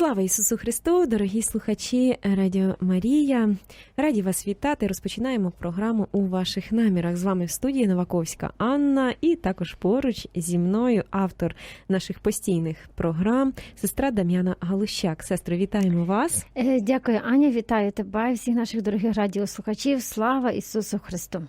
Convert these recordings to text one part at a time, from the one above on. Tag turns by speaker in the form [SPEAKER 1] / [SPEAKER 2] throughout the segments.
[SPEAKER 1] Слава Ісусу Христу, дорогі слухачі Радіо Марія. Раді вас вітати. Розпочинаємо програму у ваших намірах. З вами в студії Новаковська Анна, і також поруч зі мною автор наших постійних програм, сестра Дам'яна Галущак. Сестро, вітаємо вас.
[SPEAKER 2] Е, Дякую, Аня. Вітаю тебе і всіх наших дорогих радіослухачів. Слава Ісусу Христу!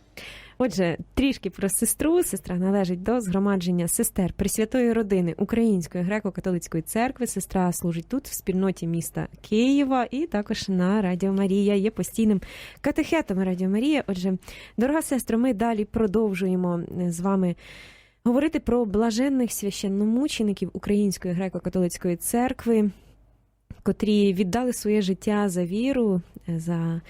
[SPEAKER 1] Отже, трішки про сестру. Сестра належить до згромадження сестер Пресвятої родини Української греко-католицької церкви. Сестра служить тут в спільноті міста Києва і також на Радіо Марія. Є постійним катехетом Радіо Марія. Отже, дорога сестро, ми далі продовжуємо з вами. Говорити про блаженних священномучеників Української греко-католицької церкви, котрі віддали своє життя за віру, за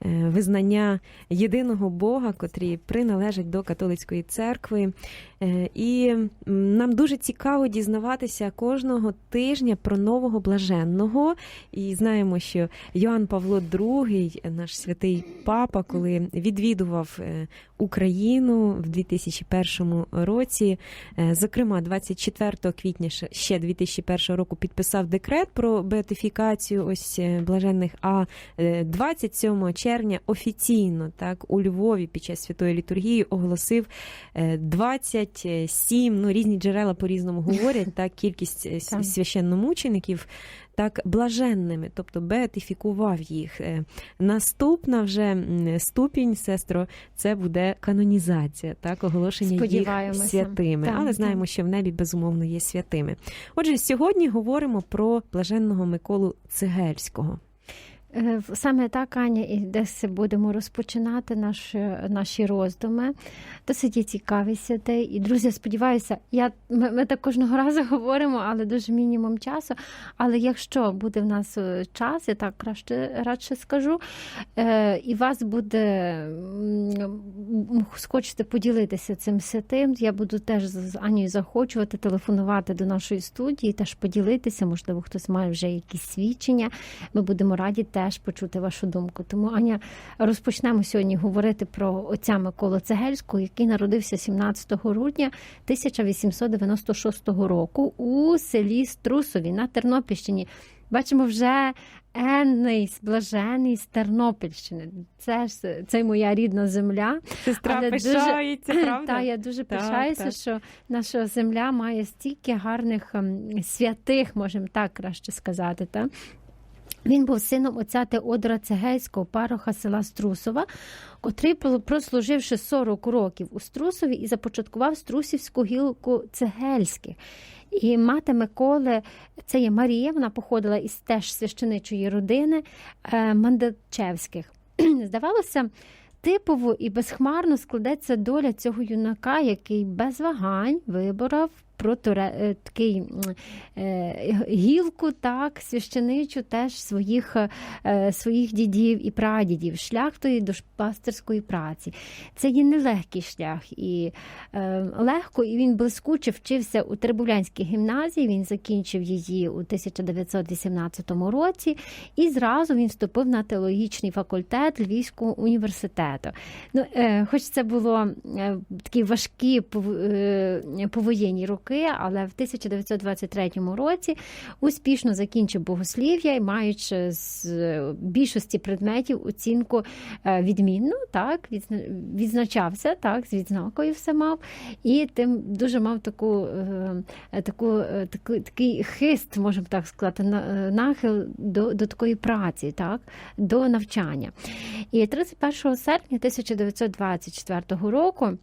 [SPEAKER 1] визнання єдиного Бога, котрі приналежать до католицької церкви. І нам дуже цікаво дізнаватися кожного тижня про нового блаженного. І знаємо, що Йоанн Павло II, наш святий папа, коли відвідував Україну в 2001 році, зокрема, 24 квітня ще 2001 року підписав декрет про беатифікацію ось блаженних. А 27 червня офіційно так у Львові під час святої літургії оголосив 27, ну різні джерела по різному говорять. Так, кількість священномучеників так блаженними, тобто беатифікував їх. Наступна вже ступінь, сестро, це буде канонізація, так, оголошення їх святими.
[SPEAKER 2] Так,
[SPEAKER 1] Але знаємо, що в небі безумовно є святими. Отже, сьогодні говоримо про блаженного Миколу Цегельського.
[SPEAKER 2] Е, Саме так, Аня, і десь будемо розпочинати наш, наші роздуми. Досить є цікавий святий. І, друзі, сподіваюся, я, ми, ми так кожного разу говоримо, але дуже мінімум часу. Але якщо буде в нас е, час, я так краще радше скажу, е, і вас буде схочете поділитися цим святим, я буду теж з Анією захочувати телефонувати до нашої студії, теж поділитися. Можливо, хтось має вже якісь свідчення. Ми будемо раді теж почути вашу думку. Тому, Аня, розпочнемо сьогодні говорити про отця Миколу Цегельського, який народився 17 грудня 1896 року у селі Струсові на Тернопільщині. Бачимо вже енний, блажений з Тернопільщини. Це ж це моя рідна земля.
[SPEAKER 1] Сестра
[SPEAKER 2] Але
[SPEAKER 1] пишається,
[SPEAKER 2] дуже,
[SPEAKER 1] правда?
[SPEAKER 2] Та, я дуже
[SPEAKER 1] Так,
[SPEAKER 2] пишаюся,
[SPEAKER 1] так.
[SPEAKER 2] що наша земля має стільки гарних ем, святих, можемо так краще сказати. Та? Він був сином отця Теодора Цегельського, пароха села Струсова, котрий, прослуживши 40 років у Струсові, і започаткував Струсівську гілку Цегельських. І мати Миколи, це є Марія, вона походила із теж священичої родини е, Мандачевських. Здавалося, типово і безхмарно складеться доля цього юнака, який без вагань виборов про туре, е, такий е, гілку, так, священичу теж своїх, е, своїх дідів і прадідів, шлях тої душпастерської праці. Це є нелегкий шлях і легко, і він блискуче вчився у Трибулянській гімназії. Він закінчив її у 1918 році, і зразу він вступив на теологічний факультет Львівського університету. Ну, хоч це було такі важкі повоєнні роки, але в 1923 році успішно закінчив богослів'я і маючи з е, більшості предметів оцінку е, відмінну, так, відзначався, так, з відзнакою все мав, і тим дуже мав таку, е, таку, таку, такий хист, можемо так сказати, нахил до, до такої праці, так, до навчання. І 31 серпня 1924 року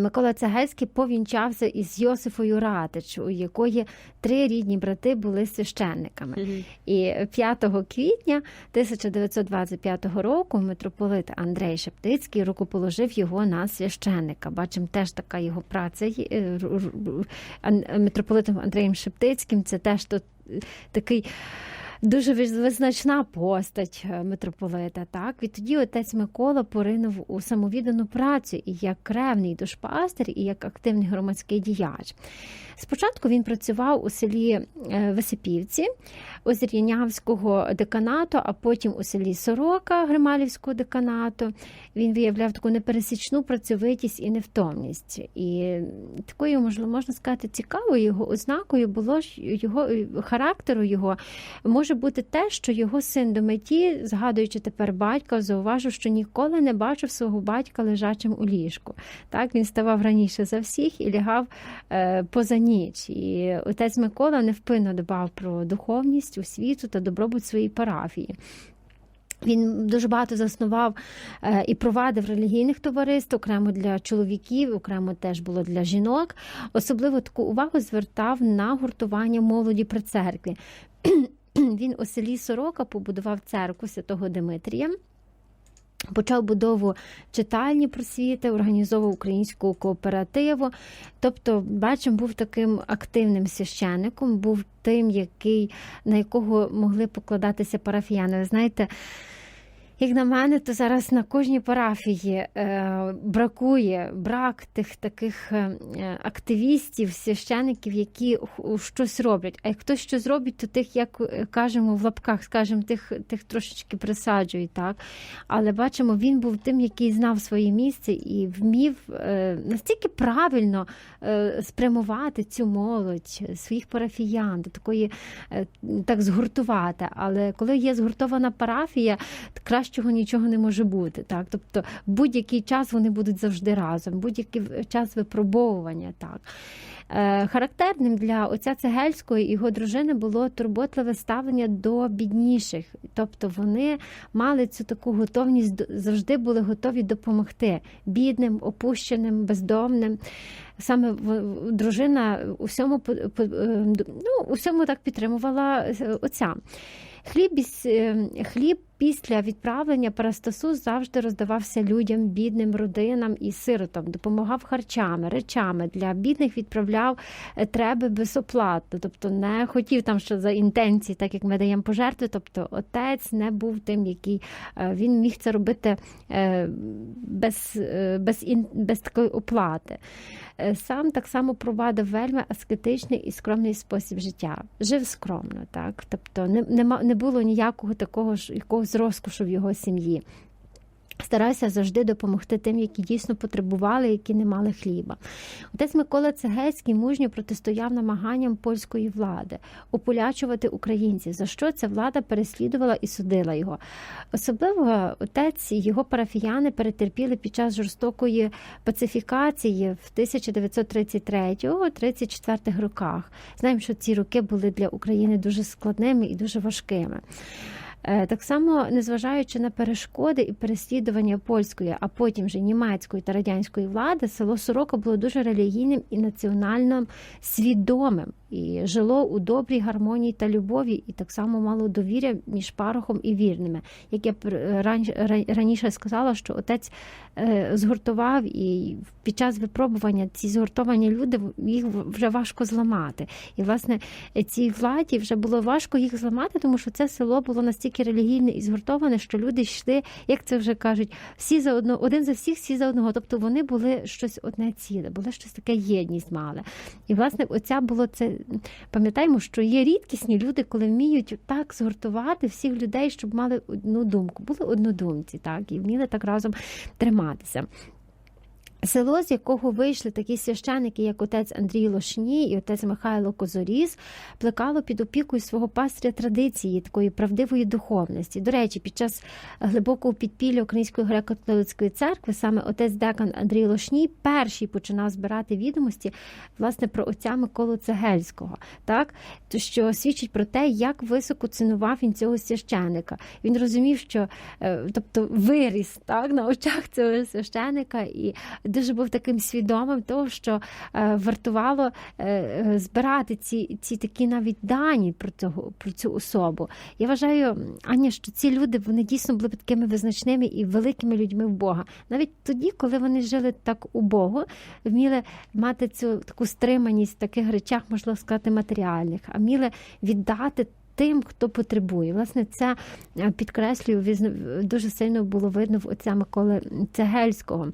[SPEAKER 2] Микола Цегельський повінчався із Йосифою Ратич, у якої три рідні брати були священниками. І 5 квітня 1925 року митрополит Андрей Шептицький рукоположив його на священника. Бачимо, теж така його праця. Е, Митрополитом Андреєм Шептицьким це теж то, е, такий. Дуже виз- визначна постать е, митрополита. Так відтоді отець Микола поринув у самовіддану працю і як кревний душпастер, і як активний громадський діяч. Спочатку він працював у селі е, Висипівці Озер'янявського деканату, а потім у селі Сорока Грималівського деканату. Він виявляв таку непересічну працьовитість і невтомність. І такою, можливо, можна сказати, цікавою його ознакою було ж його характеру його може бути те, що його син до меті, згадуючи тепер батька, зауважив, що ніколи не бачив свого батька лежачим у ліжку. Так він ставав раніше за всіх і лягав е, поза ніч. І отець Микола невпинно дбав про духовність, освіту та добробут своєї парафії. Він дуже багато заснував е, і провадив релігійних товариств, окремо для чоловіків, окремо теж було для жінок. Особливо таку увагу звертав на гуртування молоді при церкві. Він у селі Сорока побудував церкву святого Димитрія. Почав будову читальні просвіти, організовував українську кооперативу. Тобто, бачимо, був таким активним священником, був тим, який, на якого могли покладатися парафіяни. Ви знаєте, як на мене, то зараз на кожній парафії е, бракує брак тих таких е, активістів, священиків, які щось роблять. А як хтось щось робить, то тих, як е, кажемо в лапках, скажімо, тих, тих трошечки присаджують. Так? Але бачимо, він був тим, який знав своє місце і вмів е, настільки правильно е, спрямувати цю молодь, своїх парафіян, до такої е, так згуртувати. Але коли є згуртована парафія, кращого нічого не може бути. Так? Тобто будь-який час вони будуть завжди разом, будь-який час випробовування. Так. Е, Характерним для отця Цегельського і його дружини було турботливе ставлення до бідніших. Тобто вони мали цю таку готовність, завжди були готові допомогти бідним, опущеним, бездомним. Саме дружина у всьому, е, ну, у всьому так підтримувала е, отця. Хліб, хліб після відправлення Парастасу завжди роздавався людям, бідним родинам і сиротам, допомагав харчами, речами. Для бідних відправляв е, треба безоплатно, тобто не хотів там, що за інтенції, так як ми даємо пожертви. Тобто отець не був тим, який е, він міг це робити е, без, без, без такої оплати. Сам так само провадив вельми аскетичний і скромний спосіб життя. Жив скромно, так тобто не, нема- не було ніякого такого ж якогось розкошу в його сім'ї. Старався завжди допомогти тим, які дійсно потребували, які не мали хліба. Отець Микола Цегельський мужньо протистояв намаганням польської влади ополячувати українців, за що ця влада переслідувала і судила його. Особливо отець і його парафіяни перетерпіли під час жорстокої пацифікації в 1933-34 роках. Знаємо, що ці роки були для України дуже складними і дуже важкими. Е, Так само, незважаючи на перешкоди і переслідування польської, а потім вже німецької та радянської влади, село Сорока було дуже релігійним і національно свідомим і жило у добрій гармонії та любові, і так само мало довір'я між парохом і вірними. Як я раніше сказала, що отець е, згуртував і під час випробування ці згуртовані люди їх вже важко зламати. І власне цій владі вже було важко їх зламати, тому що це село було настільки релігійне і згуртоване, що люди йшли, як це вже кажуть, всі за одного, один за всіх, всі за одного. Тобто вони були щось одне ціле, були щось таке єдність мали. І власне, оця було це. Пам'ятаємо, що є рідкісні люди, коли вміють так згуртувати всіх людей, щоб мали одну думку, були однодумці, так і вміли так разом триматися. Село, з якого вийшли такі священики, як отець Андрій Лошній і отець Михайло Козоріс, плекало під опікою свого пастиря традиції такої правдивої духовності. До речі, під час глибокого підпілля Української греко-католицької церкви саме отець Декан Андрій Лошній перший починав збирати відомості власне про отця Миколу Цегельського, так що свідчить про те, як високо цінував він цього священика. Він розумів, що е, тобто виріс так на очах цього священика і дуже був таким свідомим того, що е, вартувало е, е, збирати ці, ці такі навіть дані про цього про цю особу. Я вважаю, Аня, що ці люди вони дійсно були такими визначними і великими людьми в Бога. Навіть тоді, коли вони жили так убого, вміли мати цю таку стриманість в таких речах, можливо сказати, матеріальних, а вміли віддати. Тим, хто потребує, власне, це підкреслюю, дуже сильно було видно в отця Миколи Цегельського.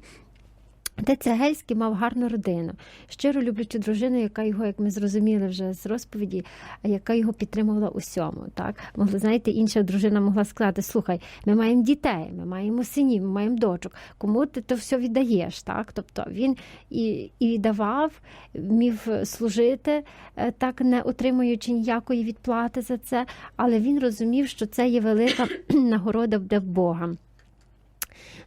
[SPEAKER 2] Отець Цегельський мав гарну родину, щиро люблячу дружину, яка його, як ми зрозуміли вже з розповіді, яка його підтримувала усьому. Так могли знаєте, інша дружина могла сказати: слухай, ми маємо дітей, ми маємо синів, ми маємо дочок. Кому ти то все віддаєш? Так, тобто він і, і віддавав, міг служити, е, так не отримуючи ніякої відплати за це, але він розумів, що це є велика нагорода в Бога.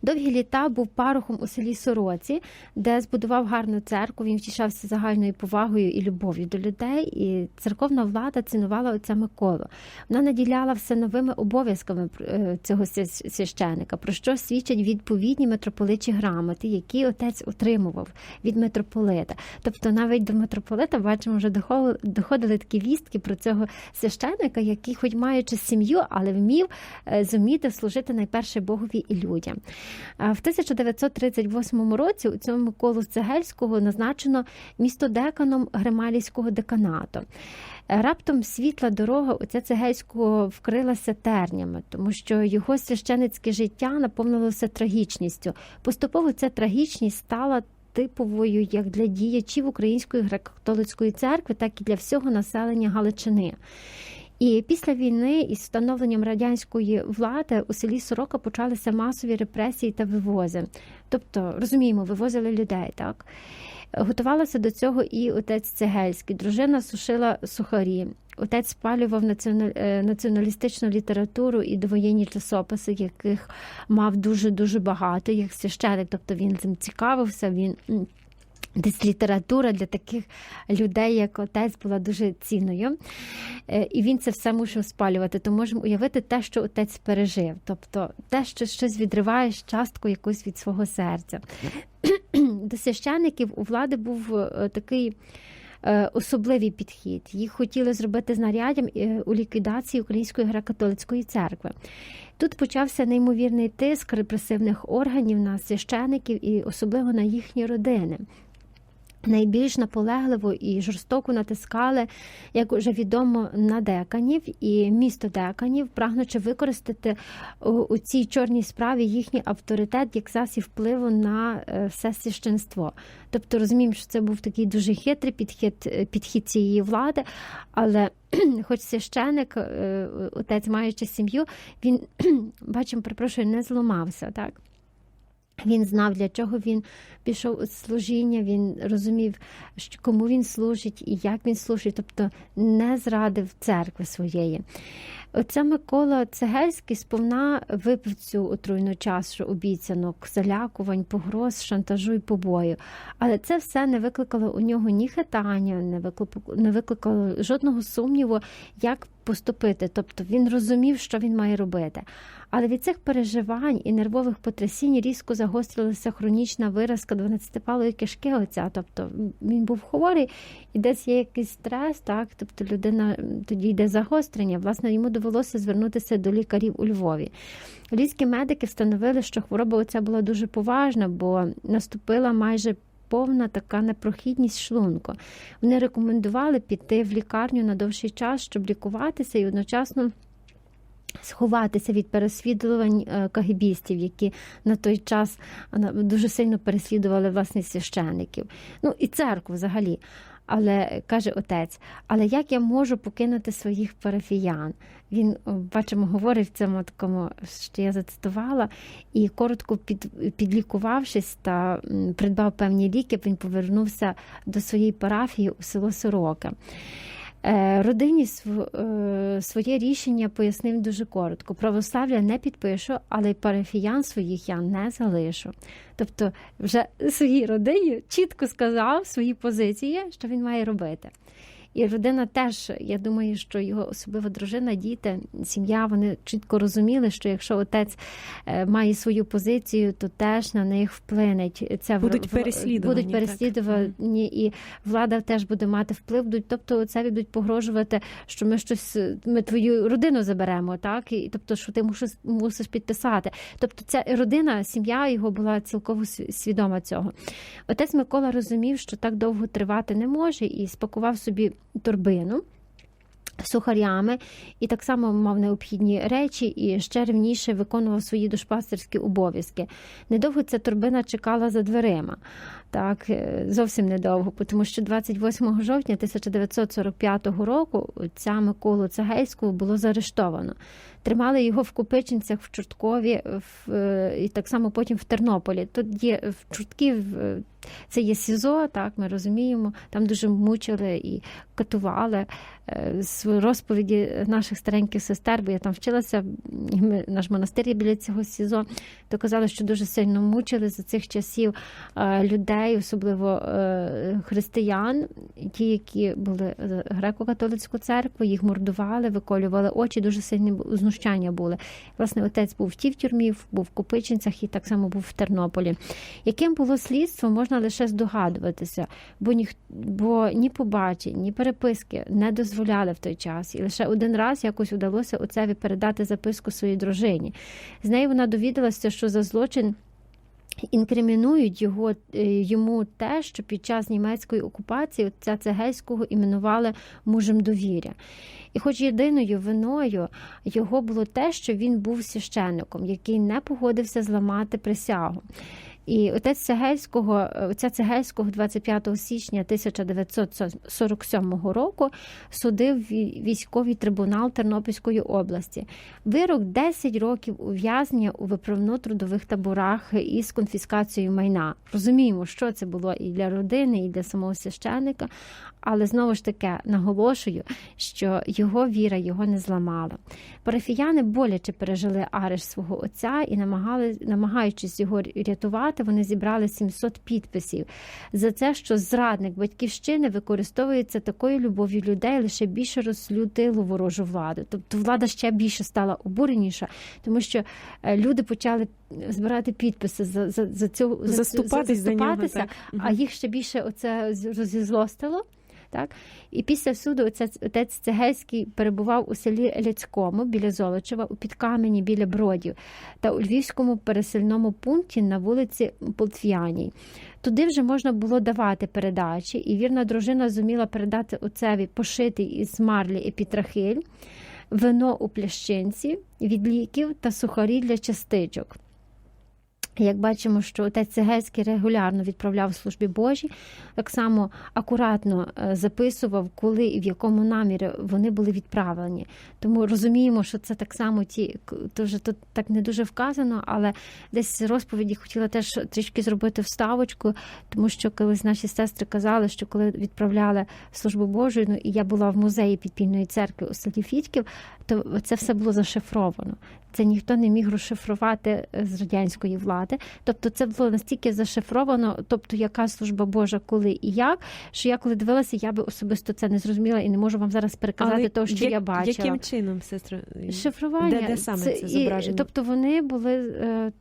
[SPEAKER 2] Довгі літа був парохом у селі Сороці, де збудував гарну церкву. Він втішався загальною повагою і любов'ю до людей. І церковна влада цінувала отця Миколу. Вона наділяла все новими обов'язками е, цього священика, про що свідчать відповідні митрополичі грамоти, які отець отримував від митрополита. Тобто, навіть до митрополита бачимо, вже доходили, такі вістки про цього священика, який, хоч маючи сім'ю, але вмів е, зуміти служити найперше Богові і людям. В 1938 році у цьому Миколу Цегельського назначено місто деканом Грималівського деканату. Е, Раптом світла дорога отця Цегельського вкрилася тернями, тому що його священицьке життя наповнилося трагічністю. Поступово ця трагічність стала типовою як для діячів Української греко-католицької церкви, так і для всього населення Галичини. І після війни із встановленням радянської влади у селі Сорока почалися масові репресії та вивози. Тобто, розуміємо, вивозили людей, так? Готувалося до цього і отець Цегельський. Дружина сушила сухарі. Отець спалював е, націоналістичну літературу і довоєнні часописи, яких мав дуже дуже багато, як священик. Тобто він цим цікавився. Він Десь література для таких людей, як отець, була дуже цінною. Е, І він це все мусив спалювати. То можемо уявити те, що отець пережив. Тобто те, що щось відриваєш частку якусь від свого серця. До священиків у влади був е, такий е, особливий підхід. Їх хотіли зробити знаряддям у ліквідації Української греко-католицької церкви. Тут почався неймовірний тиск репресивних органів на священиків і особливо на їхні родини. Найбільш наполегливо і жорстоко натискали, як вже відомо, на деканів і місто деканів, прагнучи використати у, у цій чорній справі їхній авторитет як засіб впливу на е, все священство. Тобто розуміємо, що це був такий дуже хитрий підхід, е, підхід цієї влади, але хоч священик, е, отець маючи сім'ю, він бачимо, перепрошую, не зламався так. Він знав, для чого він пішов у служіння, він розумів, кому він служить і як він служить, тобто не зрадив церкви своєї. Оце Микола Цегельський сповна випив цю отруйну чашу обіцянок, залякувань, погроз, шантажу і побою. Але це все не викликало у нього ні хитання, не викликало, не викликало жодного сумніву, як поступити. Тобто він розумів, що він має робити. Але від цих переживань і нервових потрясінь різко загострилася хронічна виразка 12-палої кишки отця. Тобто він був хворий і десь є якийсь стрес, так тобто людина тоді йде загострення. Власне, йому довелося звернутися до лікарів у Львові. Львівські медики встановили, що хвороба отця була дуже поважна, бо наступила майже. Повна така непрохідність шлунку. Вони рекомендували піти в лікарню на довший час, щоб лікуватися і одночасно сховатися від переслідувань е, кагібістів, які на той час е, дуже сильно переслідували власне священиків. Ну і церкву взагалі. Але каже отець, але як я можу покинути своїх парафіян? Він бачимо, говорив в цьому такому, що я зацитувала, і коротко під, підлікувавшись та придбав певні ліки, він повернувся до своєї парафії у село Сорока. Е, Родині е, своє рішення пояснив дуже коротко. Православ'я не підпишу, але парафіян своїх я не залишу. Тобто, вже своїй родині чітко сказав свої позиції, що він має робити. І родина теж, я думаю, що його особливо дружина, діти, сім'я, вони чітко розуміли, що якщо отець е, має свою позицію, то теж на них вплинеть в-
[SPEAKER 1] Будуть
[SPEAKER 2] в-
[SPEAKER 1] переслідувані,
[SPEAKER 2] Будуть
[SPEAKER 1] так.
[SPEAKER 2] і влада теж буде мати вплив. Тобто це будуть погрожувати, що ми щось, ми твою родину заберемо, так і тобто, що ти мусиш, мусиш підписати. Тобто, ця родина, сім'я його була цілково свідома цього. Отець Микола розумів, що так довго тривати не може, і спакував собі торбину. сухарями, і так само мав необхідні речі і ще рівніше виконував свої душпастерські обов'язки. Недовго ця торбина чекала за дверима. Так, е, зовсім недовго, тому що 28 жовтня 1945 року отця Миколу Цагельського було заарештовано. Тримали його в Купичинцях, в Чорткові, в, е, і так само потім в Тернополі. Тут є в Чортків, е, це є СІЗО, так ми розуміємо. Там дуже мучили і катували з розповіді наших стареньких сестер, бо я там вчилася, ми, наш монастир є біля цього СІЗО, то казали, що дуже сильно мучили за цих часів е, людей, особливо е, християн, ті, які були з греко-католицької церкви, їх мордували, виколювали очі, дуже сильні знущання були. Власне, отець був в тій в тюрмі, був в Купичинцях і так само був в Тернополі. Яким було слідство, можна лише здогадуватися, бо ні, бо ні побачень, ні переписки не дозволяли в той час. І лише один раз якось вдалося отцеві передати записку своїй дружині. З нею вона довідалася, що за злочин. Інкримінують його е, йому те, що під час німецької окупації отця Цегельського іменували мужем довіря. І, хоч єдиною виною його було те, що він був священником, який не погодився зламати присягу. І отець Цегельського, отця Цегельського 25 січня 1947 року судив військовий трибунал Тернопільської області. Вирок 10 років ув'язнення у виправно-трудових таборах із конфіскацією майна. Розуміємо, що це було і для родини, і для самого священника. Але знову ж таки наголошую, що його віра його не зламала. Парафіяни боляче пережили арешт свого отця і намагали, намагаючись його рятувати, вони зібрали 700 підписів за це, що зрадник батьківщини використовується такою любов'ю людей, лише більше розлютило ворожу владу. Тобто влада ще більше стала обуреніша, тому що е, люди почали збирати підписи за за, за цю
[SPEAKER 1] заступатись за,
[SPEAKER 2] заступатися,
[SPEAKER 1] нього, так.
[SPEAKER 2] а їх ще більше оце розізлостило. Так? І після суду отець, Цегельський перебував у селі Ляцькому біля Золочева, у Підкамені біля Бродів та у Львівському пересильному пункті на вулиці Полтв'яній. Туди вже можна було давати передачі, і вірна дружина зуміла передати отцеві пошитий із марлі епітрахиль, вино у плящинці, від ліків та сухарі для частичок. Як бачимо, що отець Цегельський регулярно відправляв службі Божі, так само акуратно е, записував, коли і в якому намірі вони були відправлені. Тому розуміємо, що це так само ті, тож тут так не дуже вказано, але десь розповіді хотіла теж трішки зробити вставочку, тому що колись наші сестри казали, що коли відправляли службу Божу, ну і я була в музеї підпільної церкви у селі Фітьків, то це все було зашифровано. Це ніхто не міг розшифрувати е, з радянської влади. Тобто, це було настільки зашифровано, тобто яка служба Божа, коли і як, що я коли дивилася, я би особисто це не зрозуміла і не можу вам зараз переказати
[SPEAKER 1] Але
[SPEAKER 2] того, що
[SPEAKER 1] як,
[SPEAKER 2] я бачила.
[SPEAKER 1] Яким чином, сестра?
[SPEAKER 2] Шифрування
[SPEAKER 1] Де, де саме це, це зображення?
[SPEAKER 2] І, тобто вони були е,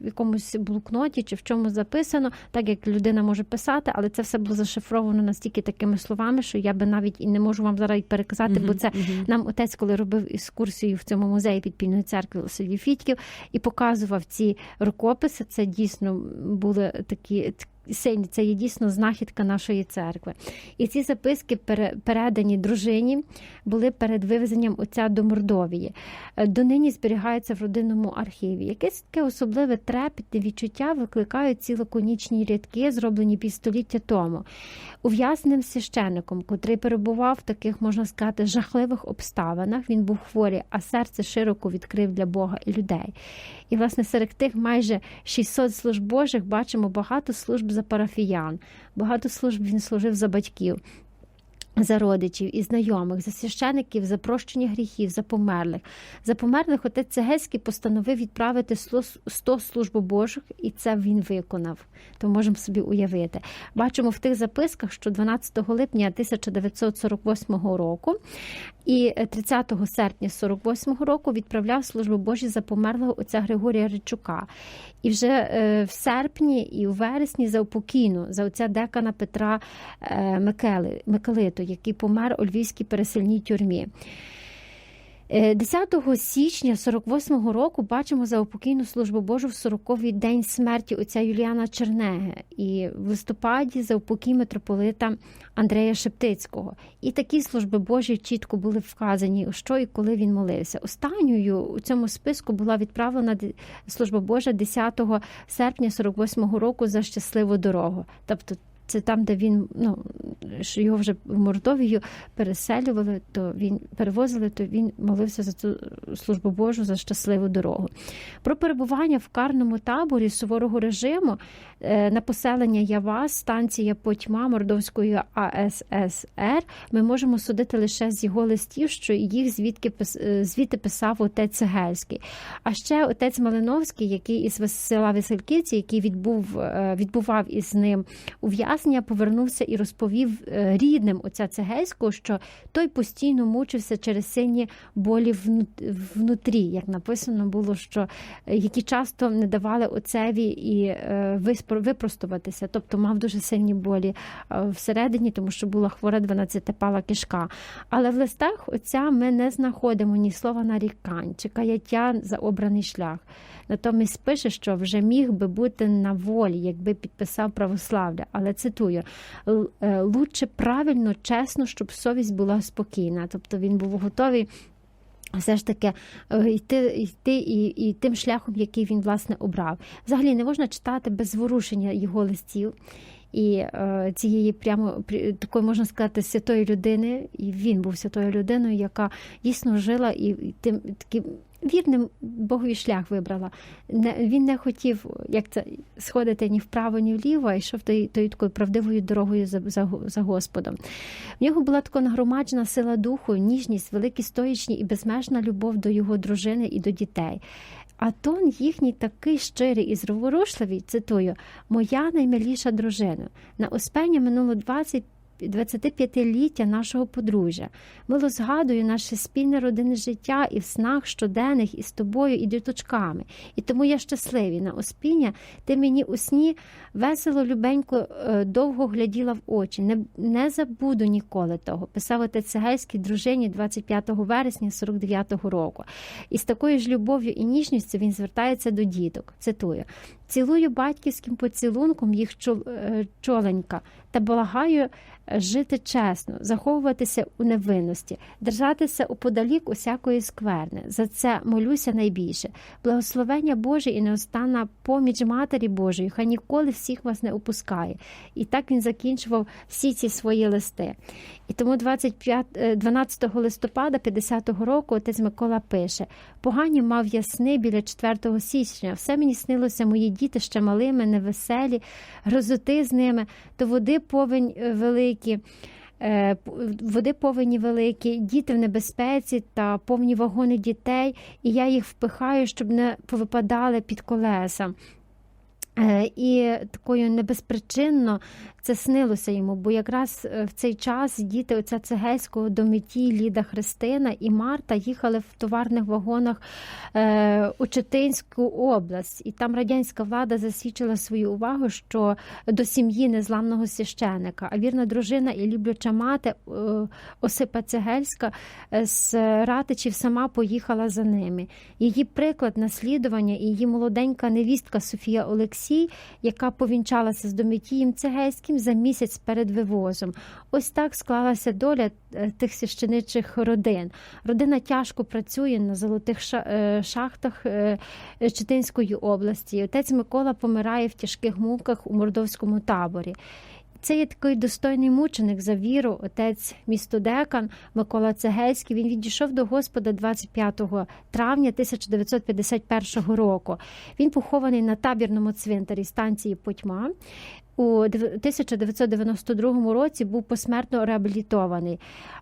[SPEAKER 2] в якомусь блокноті чи в чому записано, так як людина може писати, але це все було зашифровано настільки такими словами, що я би навіть і не можу вам зараз переказати, угу, бо це угу. нам отець, коли робив екскурсію в цьому музеї підпільної церкви у селі Фітьків і показував ці рукописи. Це дійсно були такі сильні, це є дійсно знахідка нашої церкви. І ці записки, передані дружині, були перед вивезенням отця до Мордовії. Е, донині зберігаються в родинному архіві. Якесь таке особливе трепетне відчуття викликають ці лаконічні рядки, зроблені півстоліття тому. Ув'язненим священником, котрий перебував в таких, можна сказати, жахливих обставинах. Він був хворий, а серце широко відкрив для Бога і людей. І, власне, серед тих майже 600 служб Божих бачимо багато служб за парафіян, багато служб він служив за батьків за родичів і знайомих, за священиків, за прощення гріхів, за померлих. За померлих отець Цегельський постановив відправити 100 служб Божих, і це він виконав. То можемо собі уявити. Бачимо в тих записках, що 12 липня 1948 року і 30 серпня 48 року відправляв службу Божі за померлого отця Григорія Ричука. І вже е, в серпні і у вересні за упокійну, за отця декана Петра е, Микели, який помер у львівській пересильній тюрмі. Е, 10 січня 48-го року бачимо за упокійну службу Божу в 40-й день смерті отця Юліана Чернеги і в листопаді за упокій митрополита Андрея Шептицького. І такі служби Божі чітко були вказані, що і коли він молився. Останньою у цьому списку була відправлена служба Божа 10 серпня 48-го року за щасливу дорогу. Тобто це там, де він ну його вже в Мордовію переселювали, то він перевозили, то він молився за цю службу Божу за щасливу дорогу. Про перебування в карному таборі суворого режиму на поселення Явас, станція Потьма Мордовської АССР, ми можемо судити лише з його листів, що їх звідки е, звідти писав отець Гельський. А ще отець Малиновський, який із села Весельківці, який відбув, е, відбував із ним ув'язнення, повернувся і розповів е, рідним отця Цегельського, що той постійно мучився через сильні болі вну- внутрі, як написано було, що е, які часто не давали отцеві і е, виспро- випростуватися, тобто мав дуже сильні болі е, всередині, тому що була хвора 12-пала кишка. Але в листах отця ми не знаходимо ні слова нарікань чи каяття за обраний шлях. Натомість пише, що вже міг би бути на волі, якби підписав православля. Але цитую: «Л- е, лучше правильно, чесно, щоб совість була спокійна. Тобто він був готовий. Все ж таки е, йти, йти і, і тим шляхом, який він власне обрав. Взагалі не можна читати без зворушення його листів і е, цієї прямо такої можна сказати святої людини. І він був святою людиною, яка дійсно жила і тим таким вірним Богові шлях вибрала. Не, він не хотів, як це сходити ні вправо, ні вліво, а йшов тою, тою такою правдивою дорогою за, за, за Господом. В нього була така нагромаджена сила духу, ніжність, великі стоїчні і безмежна любов до його дружини і до дітей. А тон їхній такий щирий і зворушливий, цитую, моя наймиліша дружина. На Успені минуло 20 25-ліття нашого подружжя. Мило згадую наше спільне родинне життя і в снах щоденних із тобою і діточками. І тому я щасливий на Оспіння. Ти мені у сні весело, любенько, е, довго гляділа в очі. Не, не забуду ніколи того. Писав отець Сегельський дружині 25 вересня 49-го року. І з такою ж любов'ю і ніжністю він звертається до діток. Цитую. Цілую батьківським поцілунком їх е, чоленька та благаю е, жити чесно, заховуватися у невинності, держатися уподалік усякої скверни. За це молюся найбільше. Благословення Боже і неостанна поміч Матері Божої, хай ніколи всіх вас не опускає. І так він закінчував всі ці свої листи. І тому 25, е, 12 листопада 50-го року отець Микола пише: погані мав я сни біля 4 січня. Все мені снилося, мої діти ще малими, невеселі, грозоти з ними, то води повень е, великі. е, Води повені великі, діти в небезпеці та повні вагони дітей, і я їх впихаю, щоб не повипадали під колеса. Е, І такою небезпричинно це снилося йому, бо якраз е, в цей час діти отця Цегельського до меті Ліда Христина і Марта їхали в товарних вагонах е, у Читинську область, і там радянська влада засвідчила свою увагу, що до сім'ї незламного священика, а вірна дружина і любляча мати Осипа Цегельська з Ратичів сама поїхала за ними. Її приклад наслідування і її молоденька невістка Софія Олексій, яка повінчалася з Дометієм Цегельським за місяць перед вивозом. Ось так склалася доля е, тих священичих родин. Родина тяжко працює на золотих е, шахтах е, Читинської області. Отець Микола помирає в тяжких муках у мордовському таборі. Це є такий достойний мученик за віру, отець містодекан Микола Цегельський. Він відійшов до Господа 25 травня 1951 року. Він похований на табірному цвинтарі станції Потьма. У дев- 1992 році був посмертно реабілітований,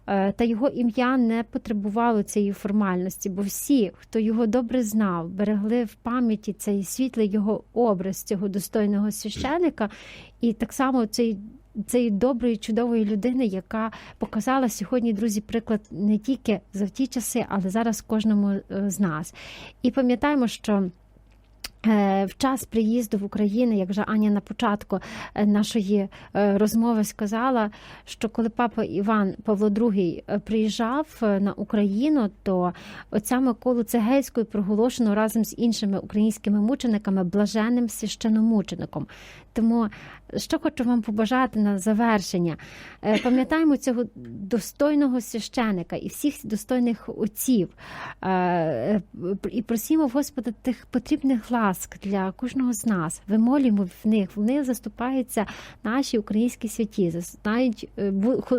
[SPEAKER 2] Е, та його ім'я не потребувало цієї формальності, бо всі, хто його добре знав, берегли в пам'яті цей світлий його образ цього достойного священика, і так само цей. Цієї доброї, чудової людини, яка показала сьогодні, друзі, приклад не тільки за ті часи, але зараз кожному е, з нас. І пам'ятаємо, що В час приїзду в Україну, як вже Аня на початку е, нашої е, розмови сказала, що коли папа Іван Павло II е, приїжджав е, на Україну, то отця Миколу Цегельською проголошено разом з іншими українськими мучениками блаженним священомучеником. Тому що хочу вам побажати на завершення. Е, Пам'ятаємо цього достойного священика і всіх достойних отців. Е, е, І просімо Господа тих потрібних ласк для кожного з нас. Вимолюємо в них. Вони заступаються наші українські святі, знають,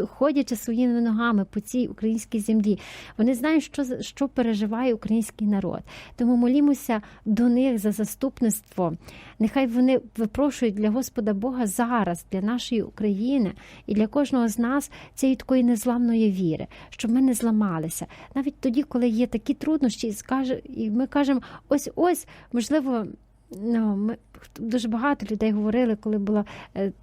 [SPEAKER 2] ходячи своїми ногами по цій українській землі. Вони знають, що, що переживає український народ. Тому молімося до них за заступництво. Нехай вони випрошують для Господа Бога зараз, для нашої України і для кожного з нас цієї такої незламної віри, щоб ми не зламалися. Навіть тоді, коли є такі труднощі, і ми кажемо, ось ось, можливо. Ну, ми дуже багато людей говорили, коли був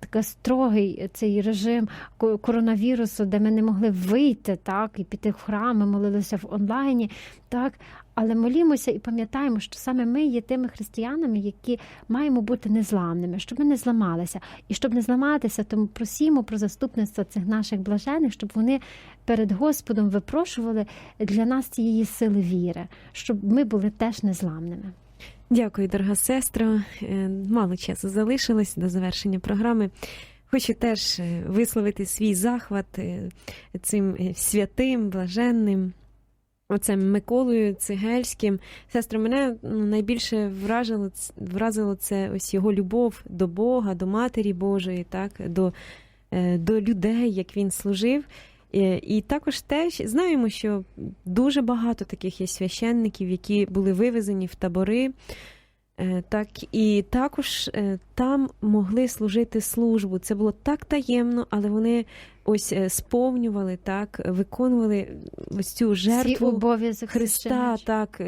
[SPEAKER 2] така строгий цей режим коронавірусу, де ми не могли вийти так і піти в храм, ми молилися в онлайні, так. Але молімося і пам'ятаємо, що саме ми є тими християнами, які маємо бути незламними, щоб ми не зламалися. І щоб не зламатися, тому просімо про заступництво цих наших блажених, щоб вони перед Господом випрошували для нас цієї сили віри, щоб ми були теж незламними.
[SPEAKER 1] Дякую, дорога сестра. Е, Мало часу залишилось до завершення програми. Хочу теж е, висловити свій захват е, цим святим, блаженним. Оцем Миколою Цигельським. Сестра, мене ну, найбільше вражило, вразило це ось його любов до Бога, до Матері Божої, так, до, е, до людей, як він служив. Е, І також теж знаємо, що дуже багато таких є священників, які були вивезені в табори. Е, Так, і також е, там могли служити службу. Це було так таємно, але вони ось е, сповнювали, так, виконували ось цю жертву Христа. Так,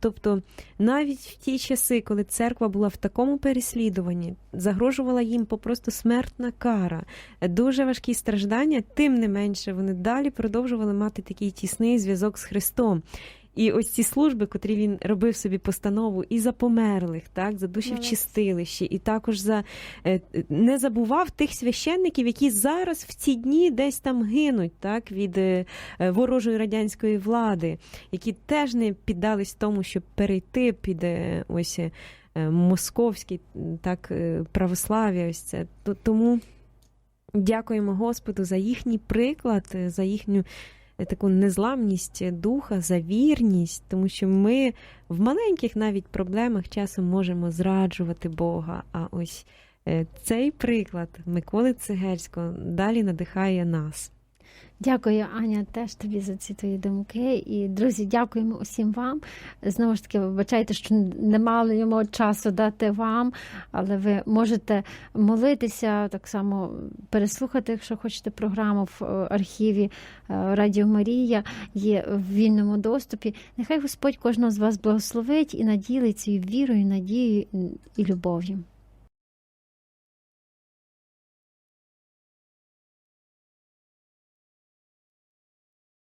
[SPEAKER 1] тобто навіть в ті часи, коли церква була в такому переслідуванні, загрожувала їм попросту смертна кара, дуже важкі страждання, тим не менше вони далі продовжували мати такий тісний зв'язок з Христом. І ось ці служби, котрі він робив собі постанову і за померлих, так, за душі в чистилищі, і також за е, не забував тих священників, які зараз в ці дні десь там гинуть, так, від е, ворожої радянської влади, які теж не піддались тому, щоб перейти під е, ось московський так православ'я. Ось це тому дякуємо Господу за їхній приклад, за їхню таку незламність духа, за вірність, тому що ми в маленьких навіть проблемах часом можемо зраджувати Бога. А ось е, цей приклад Миколи Цегельського далі надихає нас.
[SPEAKER 2] Дякую, Аня, теж тобі за ці твої думки. І друзі, дякуємо усім вам. Знову ж таки, вибачайте, що не маємо часу дати вам, але ви можете молитися так само переслухати, якщо хочете програму в е, архіві е, Радіо Марія є в вільному доступі. Нехай Господь кожного з вас благословить і наділить цією вірою, надією і любов'ю.